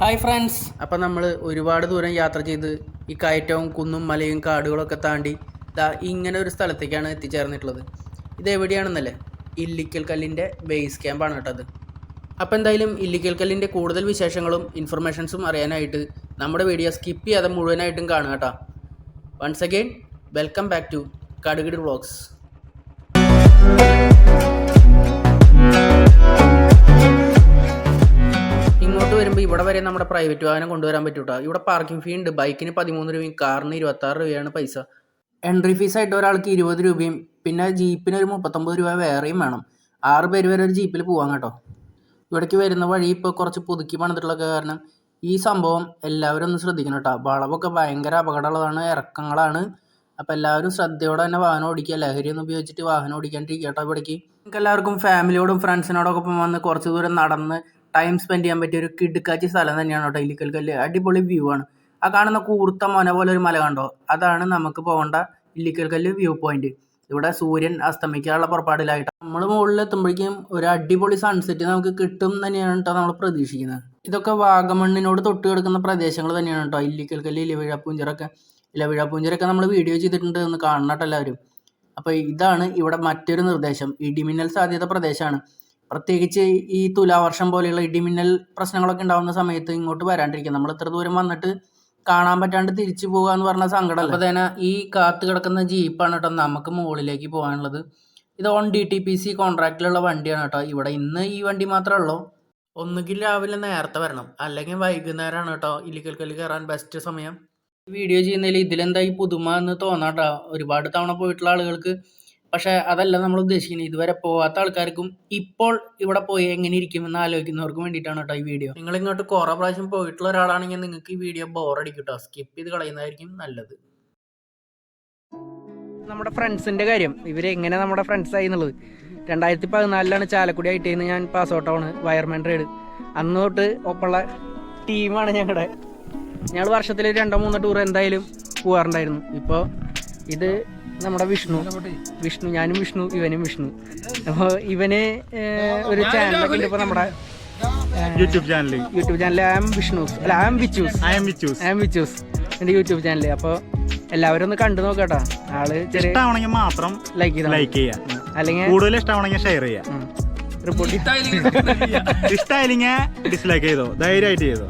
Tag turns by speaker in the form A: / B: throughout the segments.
A: Hi friends അപ്പം നമ്മൾ ഒരുപാട് ദൂരം യാത്ര ചെയ്ത് ഈ കയറ്റവും കുന്നും മലയും കാടുകളൊക്കെ താണ്ടി ദാ ഇങ്ങനെ ഒരു സ്ഥലത്തേക്കാണ് എത്തിച്ചേർന്നിട്ടുള്ളത്. ഇത് എവിടെയാണെന്നല്ലേ? ഇല്ലിക്കൽ കല്ലിന്റെ ബേസ് ക്യാമ്പാണ് കേട്ടത് അപ്പോൾ എന്തായാലും ഇല്ലിക്കൽ കല്ലിന്റെ കൂടുതൽ വിശേഷങ്ങളും ഇൻഫർമേഷൻസും അറിയാനായിട്ട് നമ്മുടെ വീഡിയോ സ്കിപ്പ് ചെയ്യാതെ മുഴുവനായിട്ടും കാണുക കേട്ടോ. Once again welcome back to കടുകിട് vlogs വരുമ്പോൾ ഇവിടെ വരെ നമ്മുടെ പ്രൈവറ്റ് വാഹനം കൊണ്ടുവരാൻ പറ്റൂട്ടോ? ഇവിടെ പാർക്കിംഗ് ഫീ ഉണ്ട്. ബൈക്കിന് പതിമൂന്ന് രൂപയും കാറിന് ഇരുപത്താറ് രൂപയാണ് പൈസ. എൻട്രി ഫീസ് ആയിട്ട് ഒരാൾക്ക് ഇരുപത് രൂപയും പിന്നെ ജീപ്പിന് ഒരു മുപ്പത്തൊമ്പത് രൂപ വേറെയും വേണം. ആറ് പേര് വരെ ഒരു ജീപ്പിൽ പോവാം കേട്ടോ. ഇവിടേക്ക് വരുന്ന വഴി ഇപ്പോൾ കുറച്ച് പുതുക്കി പണിതിട്ടുള്ള കാരണം ഈ സംഭവം എല്ലാവരും ഒന്ന് ശ്രദ്ധിക്കണം കേട്ടോ. വളവൊക്കെ ഭയങ്കര അപകടമുള്ളതാണ് ഇറക്കങ്ങളാണ്. അപ്പം എല്ലാവരും ശ്രദ്ധയോടെ തന്നെ വാഹനം ഓടിക്കുക. ലഹരി ഒന്നും ഉപയോഗിച്ചിട്ട് വാഹനം ഓടിക്കാണ്ടിരിക്കുക കേട്ടോ ഇവിടേക്ക്. നിങ്ങൾക്ക് എല്ലാവർക്കും ഫാമിലിയോടും ഫ്രണ്ട്സിനോടൊക്കെ ഒപ്പം വന്ന് കുറച്ച് ദൂരം നടന്ന് ടൈം സ്പെൻഡ് ചെയ്യാൻ പറ്റിയ ഒരു കിടുക്കാച്ചി സ്ഥലം തന്നെയാണ് കേട്ടോ ഇല്ലിക്കൽ കല്ല്. അടിപൊളി വ്യൂ ആണ്. ആ കാണുന്ന കൂർത്ത മന പോലെ ഒരു മല കണ്ടോ? അതാണ് നമുക്ക് പോകേണ്ട ഇല്ലിക്കൽ കല്ല് വ്യൂ പോയിന്റ് ഇവിടെ സൂര്യൻ അസ്തമിക്കാനുള്ള പുറപ്പാടിലായിട്ട് നമ്മൾ മുകളിൽ എത്തുമ്പോഴേക്കും ഒരു അടിപൊളി സൺസെറ്റ് നമുക്ക് കിട്ടും തന്നെയാണ് കേട്ടോ നമ്മൾ പ്രതീക്ഷിക്കുന്നത്. ഇതൊക്കെ വാഗമണ്ണിനോട് തൊട്ട് കിടക്കുന്ന പ്രദേശങ്ങൾ തന്നെയാണ് കേട്ടോ ഇല്ലിക്കൽ കല്ല് ഇലവിഴാപ്പൂഞ്ചിറൊക്കെ ഇലവിഴാപ്പൂഞ്ചിറൊക്കെ നമ്മൾ വീഡിയോ ചെയ്തിട്ടുണ്ട് എന്ന് കാണണം അപ്പോൾ ഇതാണ് ഇവിടെ മറ്റൊരു നിർദ്ദേശം. ഇടിമിന്നൽ സാധ്യത പ്രദേശമാണ്. പ്രത്യേകിച്ച് ഈ തുലാവർഷം പോലെയുള്ള ഇടിമിന്നൽ പ്രശ്നങ്ങളൊക്കെ ഉണ്ടാകുന്ന സമയത്ത് ഇങ്ങോട്ട് വരാണ്ടിരിക്കുക നമ്മൾ ഇത്ര ദൂരം വന്നിട്ട് കാണാൻ പറ്റാണ്ട് തിരിച്ചു പോകുക എന്ന് പറഞ്ഞ സങ്കടം അപ്പോൾ തന്നെ ഈ കാത്ത് കിടക്കുന്ന ജീപ്പാണ് കേട്ടോ നമുക്ക് മുകളിലേക്ക് പോകാനുള്ളത്. ഇത് on D T P C കോൺട്രാക്റ്റിലുള്ള വണ്ടിയാണ് കേട്ടോ. ഇവിടെ ഇന്ന് ഈ വണ്ടി മാത്രമേ ഉള്ളൂ. ഒന്നുകിൽ രാവിലെ നേരത്തെ വരണം. അല്ലെങ്കിൽ വൈകുന്നേരമാണ് കേട്ടോ. ഇല്ലിക്കൽ കല്ല് കയറാൻ ബെസ്റ്റ് സമയം. വീഡിയോ ചെയ്യുന്നതിൽ ഇതിലെന്തായി പുതുമ എന്ന് തോന്നാട്ടോ ഒരുപാട് തവണ പോയിട്ടുള്ള ആളുകൾക്ക് പക്ഷെ അതല്ല നമ്മൾ ഉദ്ദേശിക്കുന്നത്. ഇതുവരെ പോവാത്ത ആൾക്കാർക്കും ഇപ്പോൾ ഇവിടെ പോയി എങ്ങനെ ഇരിക്കും എന്ന് ആലോചിക്കുന്നവർക്കും വേണ്ടിയിട്ടാണ് കേട്ടോ ഈ വീഡിയോ. നിങ്ങൾ ഇങ്ങോട്ട് കുറേ പ്രാവശ്യം പോയിട്ടുള്ള ഒരാളാണെങ്കിൽ നിങ്ങൾക്ക് ഈ വീഡിയോ ബോറടിക്കും കേട്ടോ. സ്കിപ്പ് ചെയ്ത് കളയുന്നതായിരിക്കും നല്ലത്. നമ്മുടെ ഫ്രണ്ട്സിന്റെ കാര്യം. ഇവരെങ്ങനെ നമ്മുടെ ഫ്രണ്ട്സ് ആയി എന്നുള്ളത്. രണ്ടായിരത്തി പതിനാലിലാണ് ചാലക്കുടി ഐ ടിന്ന് ഞാൻ പാസ് ഔട്ട് ആണ്. വയർമാൻ റൈഡ് അന്ന് തൊട്ട് ഒപ്പമുള്ള ടീമാണ് ഞങ്ങളുടെ ഞങ്ങൾ വർഷത്തിൽ രണ്ടോ മൂന്നോ ടൂർ എന്തായാലും പോകാറുണ്ടായിരുന്നു ഇപ്പോൾ ഇത് നമ്മുടെ വിഷ്ണു. വിഷ്ണു ഞാനും വിഷ്ണു ഇവനും വിഷ്ണു. അപ്പോൾ ഇവന് ഒരു ചാനലൊക്കെ ഉണ്ട് ഇപ്പോൾ നമ്മുടെ
B: YouTube channel
A: YouTube channel I M Vishnu അല്ല I M Vichus.
B: I M Vichus.
A: I M Vichus. എന്റെ യൂട്യൂബ് ചാനൽ അപ്പോൾ എല്ലാവരും ഒന്ന് കണ്ടു നോക്കട്ടോ. ആൾ ചെറിയ
B: ഇഷ്ടമാണെങ്കിൽ മാത്രം
A: ലൈക്ക്
B: ലൈക്ക് ചെയ്യാം.
A: അല്ലെങ്കിൽ
B: കൂടുതൽ ഇഷ്ടമാണെങ്കിൽ ഷെയർ ചെയ്യാം.
A: റിപ്പോർട്ട്
B: ഇഷ്ടമായില്ലെങ്കിൽ ഡിസ്ലൈക്ക് ചെയ്തോ. ധൈര്യമായിട്ട് ചെയ്തോ.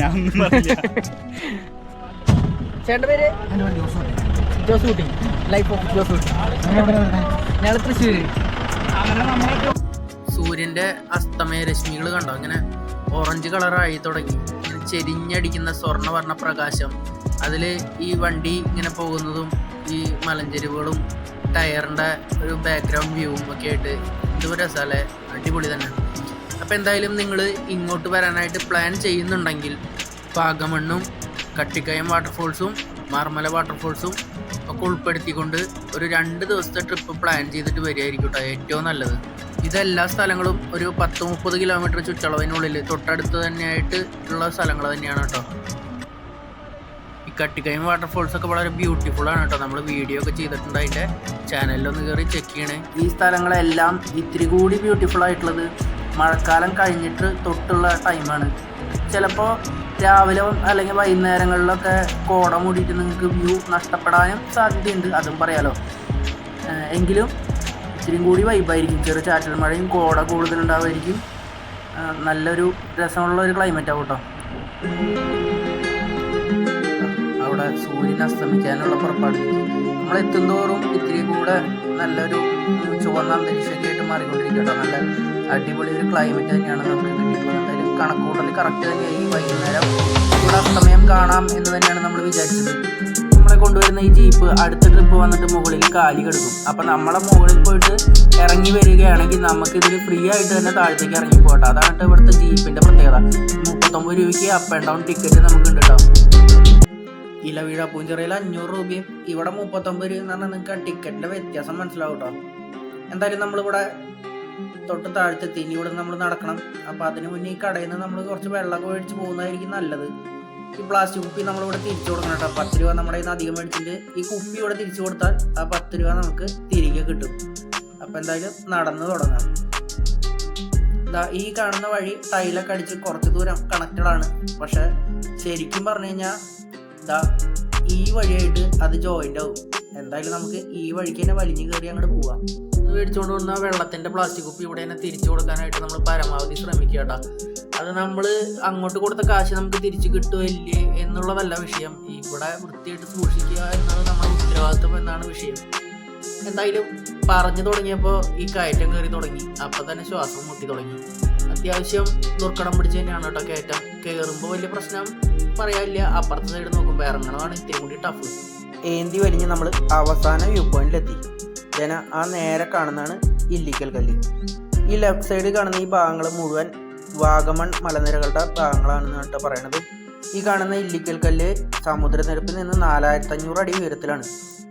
B: ഞാൻ
A: ചേട്ടന്റെ പേര്? ജോസ് കുട്ടി. ലൈഫ് ഓഫ് ജോസ് കുട്ടി. ഞങ്ങൾ തൃശ്ശൂര്. സൂര്യന്റെ അസ്തമയ രശ്മികൾ കണ്ടോ? അങ്ങനെ ഓറഞ്ച് കളറായി തുടങ്ങി. ഇങ്ങനെ ചെരിഞ്ഞടിക്കുന്ന സ്വർണവർണ പ്രകാശം. അതിൽ ഈ വണ്ടി ഇങ്ങനെ പോകുന്നതും ഈ മലഞ്ചെരിവുകളും ടയറിന്റെ ഒരു ബാക്ക്ഗ്രൗണ്ട് വ്യൂവും ഒക്കെ ആയിട്ട് എന്തൊരു രസമല്ലേ അടിപൊളി തന്നെ. അപ്പോൾ എന്തായാലും നിങ്ങൾ ഇങ്ങോട്ട് വരാനായിട്ട് പ്ലാൻ ചെയ്യുന്നുണ്ടെങ്കിൽ പാകമണ്ണും കട്ടിക്കയം വാട്ടർഫോൾസും മാർമല വാട്ടർഫോൾസും ഒക്കെ ഉൾപ്പെടുത്തിക്കൊണ്ട് ഒരു രണ്ട് ദിവസത്തെ ട്രിപ്പ് പ്ലാൻ ചെയ്തിട്ട് വരികയായിരിക്കും കേട്ടോ ഏറ്റവും നല്ലത്. ഇതെല്ലാ സ്ഥലങ്ങളും ഒരു പത്ത് മുപ്പത് കിലോമീറ്റർ ചുറ്റളവിനുള്ളിൽ തൊട്ടടുത്ത് തന്നെയായിട്ട് ഉള്ള സ്ഥലങ്ങൾ തന്നെയാണ് കേട്ടോ ഈ കട്ടിക്കയം വാട്ടർഫോൾസ് ഒക്കെ വളരെ ബ്യൂട്ടിഫുൾ ആണ് കേട്ടോ നമ്മൾ വീഡിയോ ഒക്കെ ചെയ്തിട്ടുണ്ട് അതിന്റെ ചാനലിലൊന്ന് കയറി ചെക്ക് ചെയ്യണേ. ഈ സ്ഥലങ്ങളെല്ലാം ഇത്തിരി കൂടി ബ്യൂട്ടിഫുൾ ആയിട്ടുള്ളത് മഴക്കാലം കഴിഞ്ഞിട്ട് തൊട്ടുള്ള ടൈമാണ് ചിലപ്പോൾ രാവിലെ അല്ലെങ്കിൽ വൈകുന്നേരങ്ങളിലൊക്കെ കോട മൂടിയിട്ട് നിങ്ങൾക്ക് വ്യൂ നഷ്ടപ്പെടാനും സാധ്യതയുണ്ട് അതും പറയാലോ. എങ്കിലും ഇച്ചിരി കൂടി വൈബായിരിക്കും ചെറിയ ചാറ്റൽ മഴയും കോട കൂടുതലുണ്ടാവുമായിരിക്കും. നല്ലൊരു രസമുള്ള ഒരു ക്ലൈമറ്റ് ആവും കേട്ടോ അവിടെ സൂര്യൻ അസ്തമിക്കാനുള്ള പുറപ്പാട്. നമ്മൾ എത്തുന്തോറും ഇത്തിരി കൂടെ നല്ലൊരു ചുവന്ന അന്തരീക്ഷമൊക്കെ ആയിട്ട് മാറിക്കൊണ്ടിരിക്കും കേട്ടോ നല്ല അടിപൊളി ഒരു ക്ലൈമറ്റ് തന്നെയാണ് നമുക്ക് കിട്ടിയിട്ടുള്ളത് എന്തായാലും കണക്കൂട്ടൽ കറക്റ്റ് തന്നെയായി വൈകുന്നേരം. സമയം കാണാം എന്ന് തന്നെയാണ് നമ്മൾ വിചാരിച്ചത്. നമ്മളെ കൊണ്ടുവരുന്ന ഈ ജീപ്പ് അടുത്ത ട്രിപ്പ് വന്നിട്ട് മുകളിൽ കാലി കിടക്കും. അപ്പം നമ്മളെ മുകളിൽ പോയിട്ട് ഇറങ്ങി വരികയാണെങ്കിൽ നമുക്ക് ഇതിൽ ഫ്രീ ആയിട്ട് തന്നെ താഴത്തേക്ക് ഇറങ്ങി പോകട്ടെ. അതാണ് ഇവിടുത്തെ ജീപ്പിന്റെ പ്രത്യേകത. മുപ്പത്തൊമ്പത് രൂപയ്ക്ക് അപ്പ് ആൻഡ് ഡൗൺ ടിക്കറ്റ് നമുക്ക് ഉണ്ട് കേട്ടോ ഇലവീഴ പൂഞ്ചിറയിൽ അഞ്ഞൂറ് രൂപയും ഇവിടെ മുപ്പത്തൊമ്പത് രൂപ എന്ന് പറഞ്ഞാൽ നിങ്ങൾക്ക് ആ ടിക്കറ്റിന്റെ വ്യത്യാസം മനസ്സിലാവും കേട്ടോ എന്തായാലും നമ്മളിവിടെ തൊട്ട് താഴത്തെത്തി. ഇനി ഇവിടെ നമ്മൾ നടക്കണം. അപ്പൊ അതിന് മുന്നേ ഈ കടയിൽ നിന്ന് നമ്മൾ കുറച്ച് വെള്ളമൊക്കെ മേടിച്ച് പോകുന്നതായിരിക്കും നല്ലത്. ഈ പ്ലാസ്റ്റിക് കുപ്പി നമ്മളിവിടെ തിരിച്ചു കൊടുക്കണം കേട്ടോ. പത്ത് രൂപ നമ്മുടെ കയ്യിൽ നിന്ന് അധികം മേടിച്ചിട്ട് ഈ കുപ്പി ഇവിടെ തിരിച്ചു കൊടുത്താൽ ആ പത്ത് രൂപ നമുക്ക് തിരികെ കിട്ടും. അപ്പൊ എന്തായാലും നടന്ന് തുടങ്ങാം. ഈ കാണുന്ന വഴി ടൈലൊക്കെ അടിച്ച് കുറച്ച് ദൂരം കണക്റ്റഡ് ആണ്. പക്ഷെ ശരിക്കും പറഞ്ഞു കഴിഞ്ഞാൽ ദാ ഈ വഴിയായിട്ട് അത് ജോയിന്റ് ആവും. എന്തായാലും നമുക്ക് ഈ വഴിക്ക് തന്നെ വലിഞ്ഞു കയറി അങ്ങോട്ട് പോവാം. ഇത് മേടിച്ചുകൊണ്ട് വന്ന വെള്ളത്തിന്റെ പ്ലാസ്റ്റിക് കുപ്പി ഇവിടെ തന്നെ തിരിച്ചു കൊടുക്കാനായിട്ട് നമ്മൾ പരമാവധി ശ്രമിക്കുക കേട്ടോ. അത് നമ്മൾ അങ്ങോട്ട് കൊടുത്ത കാശ് നമുക്ക് തിരിച്ചു കിട്ടുമല്ലേ എന്നുള്ളതല്ല വിഷയം. ഇവിടെ വൃത്തിയായിട്ട് സൂക്ഷിക്കുക എന്നത് നമ്മുടെ ഉത്തരവാദിത്വം എന്നാണ് വിഷയം. എന്തായാലും പറഞ്ഞു തുടങ്ങിയപ്പോൾ ഈ കയറ്റം കയറി തുടങ്ങി. അപ്പം തന്നെ ശ്വാസം മുട്ടി തുടങ്ങി. അത്യാവശ്യം ദുർഘടം പിടിച്ച് തന്നെയാണ് കേട്ടോ കയറ്റം. കയറുമ്പോൾ വലിയ പ്രശ്നം പറയാനില്ല. അപ്പുറത്തെ സൈഡ് നോക്കുമ്പോൾ ഇറങ്ങണമാണ് ഇത്തിരി കൂടി ടഫ് ഏന്തി വലിഞ്ഞ് നമ്മൾ അവസാന വ്യൂ പോയിന്റിലെത്തി ജന ആ നേരെ കാണുന്നതാണ് ഇല്ലിക്കൽ കല്ല് ഈ ലെഫ്റ്റ് സൈഡ് കാണുന്ന ഈ ഭാഗങ്ങൾ മുഴുവൻ വാഗമൺ മലനിരകളുടെ ഭാഗങ്ങളാണെന്നാണ് കേട്ടോ പറയണത്. ഈ കാണുന്ന ഇല്ലിക്കൽ കല്ല് സമുദ്രനിരപ്പിൽ നിന്ന് നാലായിരത്തി അഞ്ഞൂറ് അടി ഉയരത്തിലാണ്.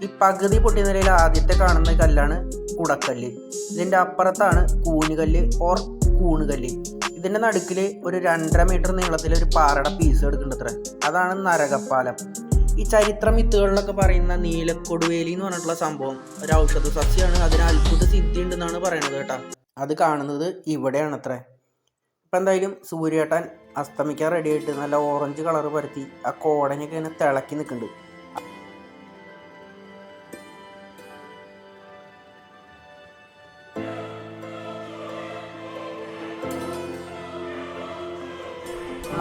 A: ഈ പകുതി പൊട്ടിയ നിലയിൽ ആദ്യത്തെ കാണുന്ന കല്ലാണ് കുടക്കല്ല്. ഇതിന്റെ അപ്പുറത്താണ് കൂനുകല്ല് ഓർ കൂണുകല്ല്. ഇതിന്റെ നടുക്കിൽ ഒരു രണ്ടര മീറ്റർ നീളത്തിൽ ഒരു പാറയുടെ പീസ് എടുക്കുന്നത്ര അതാണ് നരകപ്പാലം. ഈ ചരിത്ര മിത്തുകളിലൊക്കെ പറയുന്ന നീലക്കൊടുവേലി എന്ന് പറഞ്ഞിട്ടുള്ള സംഭവം. ഒരു ഔഷധ സസ്യമാണ് അതിന് അത്ഭുത സിദ്ധി ഉണ്ടെന്നാണ് പറയുന്നത് കേട്ടോ. അത് കാണുന്നത് ഇവിടെയാണ് അത്രേ ഇപ്പം എന്തായാലും സൂര്യേട്ടൻ അസ്തമിക്കാൻ റെഡി ആയിട്ട് നല്ല ഓറഞ്ച് കളർ പരത്തി ആ കോടനൊക്കെ ഇങ്ങനെ തിളക്കി നിൽക്കുന്നുണ്ട്.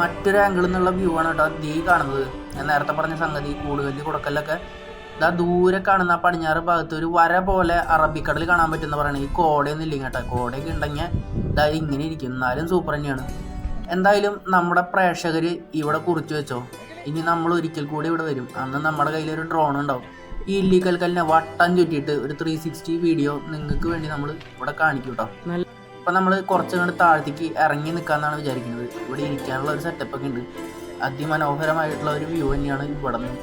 A: മറ്റൊരു ആംഗിളിൽ നിന്നുള്ള വ്യൂ ആണ് കേട്ടോ ദീ കാണുന്നത്. ഞാൻ നേരത്തെ പറഞ്ഞ സംഗതി കൂടുകല്ലി കൊടുക്കലൊക്കെ. ഇതാ ദൂരെ കാണുന്ന പടിഞ്ഞാറ് ഭാഗത്ത് ഒരു വര പോലെ അറബിക്കടൽ കാണാൻ പറ്റുന്ന പറയണ. ഈ കോടയൊന്നും ഇല്ലെങ്കിൽ കേട്ടോ കോടയൊക്കെ ഉണ്ടെങ്കിൽ ഇതാ ഇങ്ങനെ ഇരിക്കും. എന്നാലും സൂപ്പർ തന്നെയാണ്. എന്തായാലും നമ്മുടെ പ്രേക്ഷകർ ഇവിടെ കുറിച്ച് വെച്ചോ. ഇനി നമ്മൾ ഒരിക്കൽ കൂടി ഇവിടെ വരും. അന്ന് നമ്മുടെ കയ്യിൽ ഒരു ഡ്രോൺ ഉണ്ടാവും. ഈ ഇല്ലീഗൽ കല്ലിനെ വട്ടം ചുറ്റിയിട്ട് ഒരു ത്രീ സിക്സ്റ്റി വീഡിയോ നിങ്ങൾക്ക് വേണ്ടി നമ്മൾ ഇവിടെ കാണിക്കും കേട്ടോ ഇപ്പം നമ്മൾ കുറച്ചുകൂടി താഴത്തേക്ക് ഇറങ്ങി നിൽക്കാമെന്നാണ് വിചാരിക്കുന്നത്. ഇവിടെ ഇരിക്കാനുള്ള ഒരു സെറ്റപ്പ് ഒക്കെ ഉണ്ട്. അതിമനോഹരമായിട്ടുള്ള ഒരു വ്യൂ തന്നെയാണ് ഇവിടെ നിന്ന്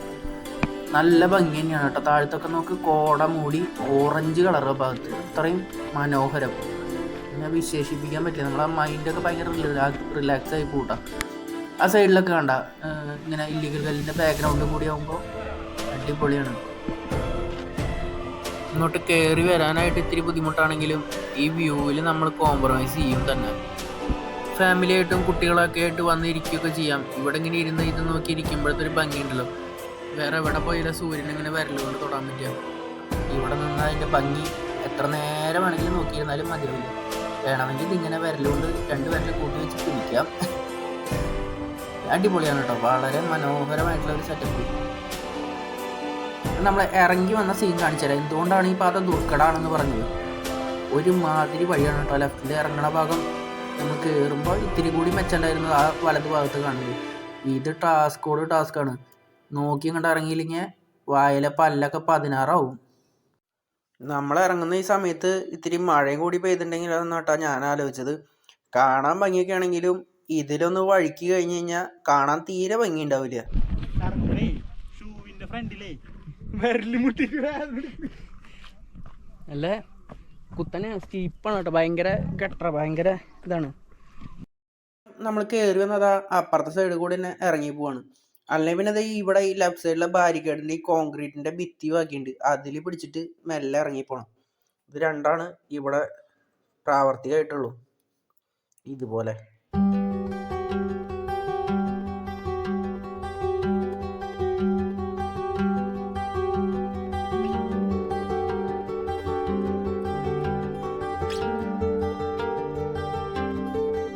A: നല്ല ഭംഗി തന്നെയാണ് കേട്ടോ. താഴത്തൊക്കെ നമുക്ക് കോട മൂടി ഓറഞ്ച് കളറ് ഭാഗത്ത്. അത്രയും മനോഹരം. പിന്നെ വിശേഷിപ്പിക്കാൻ പറ്റില്ല. നമ്മളെ മൈൻഡൊക്കെ ഭയങ്കര റിലാക്സ് ആയി കൂട്ടാം ആ സൈഡിലൊക്കെ കണ്ട ഇങ്ങനെ ഇല്ലീഗൽ കല്ലിന്റെ ബാക്ക്ഗ്രൗണ്ട് കൂടി ആകുമ്പോൾ അടിപൊളിയാണ്. ഇങ്ങോട്ട് കയറി വരാനായിട്ട് ഇത്തിരി ബുദ്ധിമുട്ടാണെങ്കിലും ഈ വ്യൂവിൽ നമ്മൾ കോംപ്രമൈസ് ചെയ്യും തന്നെ. ഫാമിലി ആയിട്ടും കുട്ടികളൊക്കെ ആയിട്ട് വന്നിരിക്കുകയൊക്കെ ചെയ്യാം. ഇവിടെ ഇങ്ങനെ ഇരുന്ന് ഇത് നോക്കി ഇരിക്കുമ്പോഴത്തെ ഒരു ഭംഗിയുണ്ടല്ലോ. വേറെ എവിടെ പോയാലും സൂര്യൻ ഇങ്ങനെ വിരലുകൊണ്ട് തൊടാൻ പറ്റുക. ഇവിടെ നിന്ന് അതിന്റെ ഭംഗി എത്ര നേരം വേണമെങ്കിലും നോക്കിയിരുന്നാലും മതിയാവില്ല. വേണമെങ്കിൽ ഇതിങ്ങനെ വിരലുകൊണ്ട് രണ്ട് വിരൽ കൂട്ടി വെച്ച് പിടിക്കാം. അടിപൊളിയാണ് കേട്ടോ. വളരെ മനോഹരമായിട്ടുള്ള ഒരു സെറ്റപ്പ് നമ്മൾ ഇറങ്ങി വന്ന സീൻ കാണിച്ചുതരാം എന്തുകൊണ്ടാണ് ഈ പാത ദുർഘടാണെന്ന് പറഞ്ഞത്? ഒരു മാതിരി വഴിയാണ് കേട്ടോ. ലെഫ്റ്റിൽ ഇറങ്ങണ ഭാഗം നമ്മൾ കയറുമ്പോൾ ഇത്തിരി കൂടി മെച്ചമുണ്ടായിരുന്നു ആ വലത് ഭാഗത്ത് കാണുന്നത്. ഇത് ടാസ്കോട് ടാസ്ക്കാണ് നോക്കി ഇങ്ങോട്ട് ഇറങ്ങിയില്ലെങ്കിൽ വായിലെ പല്ലൊക്കെ പതിനാറാവും. നമ്മൾ ഇറങ്ങുന്ന ഈ സമയത്ത് ഇത്തിരി മഴയും കൂടി പെയ്തിട്ടുണ്ടെങ്കിൽ അതെന്നാട്ടാ ഞാൻ ആലോചിച്ചത്. കാണാൻ ഭംഗിയൊക്കെ ആണെങ്കിലും ഇതിലൊന്ന് വഴുക്കി കഴിഞ്ഞു കഴിഞ്ഞാൽ കാണാൻ തീരെ ഭംഗി ഉണ്ടാവില്ല. അല്ലേ? കുത്തനെ സ്റ്റീപ്പാണ് കേട്ടോ. ഭയങ്കര ഗട്ടറ ഭയങ്കര ഇതാണ്. നമ്മൾ കയറി വന്നത് അപ്പുറത്തെ സൈഡിൽ കൂടി തന്നെ ഇറങ്ങി പോവാണ്. അല്ലെങ്കിൽ പിന്നെ ദേ ഇവിടെ ഈ ലെഫ്റ്റ് സൈഡിലെ ബാരിക്കേഡിന്റെ ഈ കോൺക്രീറ്റിന്റെ ഭിത്തി ബാക്കിയുണ്ട്. അതിൽ പിടിച്ചിട്ട് മെല്ലെ ഇറങ്ങി പോണം. ഇത് രണ്ടാണ് ഇവിടെ പ്രാവർത്തികമായിട്ടുള്ളൂ. ഇതുപോലെ.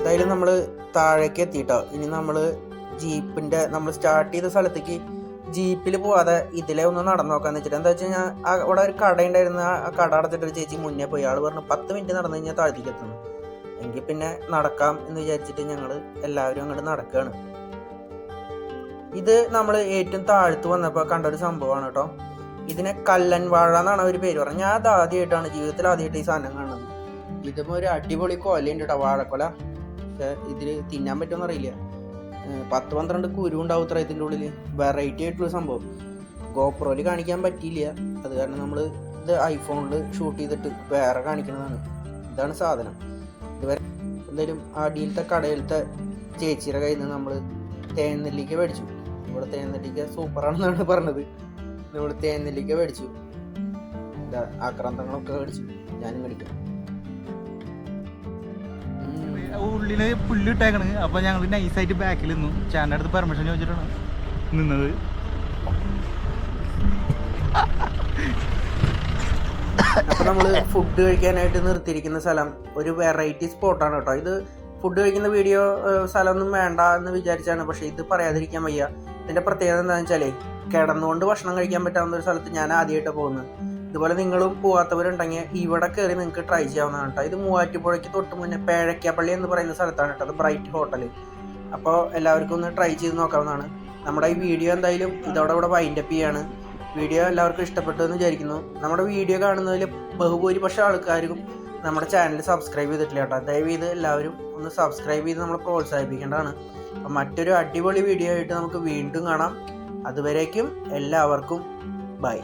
A: എന്തായാലും നമ്മൾ താഴേക്ക് എത്തിയിട്ടോ ഇനി നമ്മൾ ജീപ്പിന്റെ നമ്മൾ സ്റ്റാർട്ട് ചെയ്ത സ്ഥലത്തേക്ക് ജീപ്പിൽ പോവാതെ ഇതിലെ ഒന്ന് നടന്നു നോക്കാന്ന് വെച്ചിട്ട്. എന്താ വെച്ച് കഴിഞ്ഞാൽ അവിടെ ഒരു കട ഉണ്ടായിരുന്ന ആ കട അടച്ചിട്ട് ഒരു ചേച്ചി മുന്നേ പോയി. ആൾ പറഞ്ഞു പത്ത് മിനിറ്റ് നടന്നു കഴിഞ്ഞാൽ താഴത്തേക്ക് എത്തുന്നു എങ്കിൽ പിന്നെ നടക്കാം എന്ന് വിചാരിച്ചിട്ട് ഞങ്ങൾ എല്ലാവരും അങ്ങോട്ട് നടക്കുകയാണ് ഇത് നമ്മൾ ഏറ്റവും താഴ്ത്ത് വന്നപ്പോൾ കണ്ട ഒരു സംഭവമാണ് കേട്ടോ. ഇതിനെ കല്ലൻ വാഴ എന്നാണ് അവർ പേര് പറഞ്ഞത്. ഞാൻ അത് ആദ്യമായിട്ടാണ് ജീവിതത്തിൽ ആദ്യമായിട്ട് ഈ സാധനം കാണുന്നത്. ഇതിപ്പോൾ ഒരു അടിപൊളി കൊലയുണ്ട് കേട്ടോ വാഴക്കൊല. പക്ഷെ ഇതിൽ തിന്നാൻ പറ്റുമെന്ന് അറിയില്ല. പത്ത് പന്ത്രണ്ട് കുരു ഉണ്ടാവും അത്ര ഇതിന്റെ ഉള്ളിൽ വെറൈറ്റി ആയിട്ടുള്ള സംഭവം. ഗോപ്രോയിൽ കാണിക്കാൻ പറ്റിയില്ല. അത് കാരണം നമ്മൾ ഇത് ഐഫോണിൽ ഷൂട്ട് ചെയ്തിട്ട് വേറെ കാണിക്കുന്നതാണ്. ഇതാണ് സാധനം. ഇതുവരെ എന്തായാലും അടിയിലത്തെ കടയിലത്തെ ചേച്ചിയുടെ കയ്യിൽ നിന്ന് നമ്മൾ തേനെല്ലിക്ക മേടിച്ചു. ഇവിടെ തേനെല്ലിക്ക സൂപ്പറാണെന്നാണ് പറഞ്ഞത്. നമ്മൾ തേനെല്ലിക്ക മേടിച്ചു. ആക്രാന്തങ്ങളൊക്കെ മേടിച്ചു. ഞാനും മേടിക്കാം. ഉം.
B: ഉള്ളിൽ പുല്ല് ഇട്ടേക്കണ്. അപ്പൊ ഞങ്ങൾ നൈസായിട്ട് ബാക്കിൽ നിന്നു. ചാന്റെ അടുത്ത് പെർമിഷൻ ചോദിച്ചിട്ടാണ് നിന്നത്.
A: അപ്പോൾ നമ്മൾ ഫുഡ് കഴിക്കാനായിട്ട് നിർത്തിയിരിക്കുന്ന സ്ഥലം ഒരു വെറൈറ്റി സ്പോട്ടാണ് കേട്ടോ. ഇത് ഫുഡ് കഴിക്കുന്ന വീഡിയോ സ്ഥലമൊന്നും വേണ്ട എന്ന് വിചാരിച്ചാണ്. പക്ഷെ ഇത് പറയാതിരിക്കാൻ വയ്യ. ഇതിന്റെ പ്രത്യേകത എന്താണെന്ന് വെച്ചാലേ കിടന്നുകൊണ്ട് ഭക്ഷണം കഴിക്കാൻ പറ്റാവുന്ന ഒരു സ്ഥലത്ത് ഞാൻ ആദ്യമായിട്ടാണ് പോകുന്നത്. ഇതുപോലെ നിങ്ങളും പോവാത്തവരുണ്ടെങ്കിൽ ഇവിടെ കയറി നിങ്ങൾക്ക് ട്രൈ ചെയ്യാവുന്നതാണ് കേട്ടോ ഇത് മൂവാറ്റുപുഴയ്ക്ക് തൊട്ട് മുന്നേ പേഴക്കാപ്പള്ളി എന്ന് പറയുന്ന സ്ഥലത്താണ് കേട്ടോ അത് ബ്രൈറ്റ് ഹോട്ടൽ അപ്പോൾ എല്ലാവർക്കും ഒന്ന് ട്രൈ ചെയ്ത് നോക്കാവുന്നതാണ്. നമ്മുടെ ഈ വീഡിയോ എന്തായാലും ഇതോടെ ഇവിടെ വൈൻഡപ്പ് ചെയ്യാണ്. വീഡിയോ എല്ലാവർക്കും ഇഷ്ടപ്പെട്ടു എന്ന് വിചാരിക്കുന്നു. നമ്മുടെ വീഡിയോ കാണുന്നതിൽ ബഹുഭൂരിപക്ഷം ആൾക്കാരും നമ്മുടെ ചാനൽ സബ്സ്ക്രൈബ് ചെയ്തിട്ടില്ല കേട്ടോ ദയവ് ചെയ്ത് എല്ലാവരും ഒന്ന് സബ്സ്ക്രൈബ് ചെയ്ത് നമ്മൾ പ്രോത്സാഹിപ്പിക്കേണ്ടതാണ്. അപ്പം മറ്റൊരു അടിപൊളി വീഡിയോ ആയിട്ട് നമുക്ക് വീണ്ടും കാണാം. അതുവരേക്കും എല്ലാവർക്കും ബൈ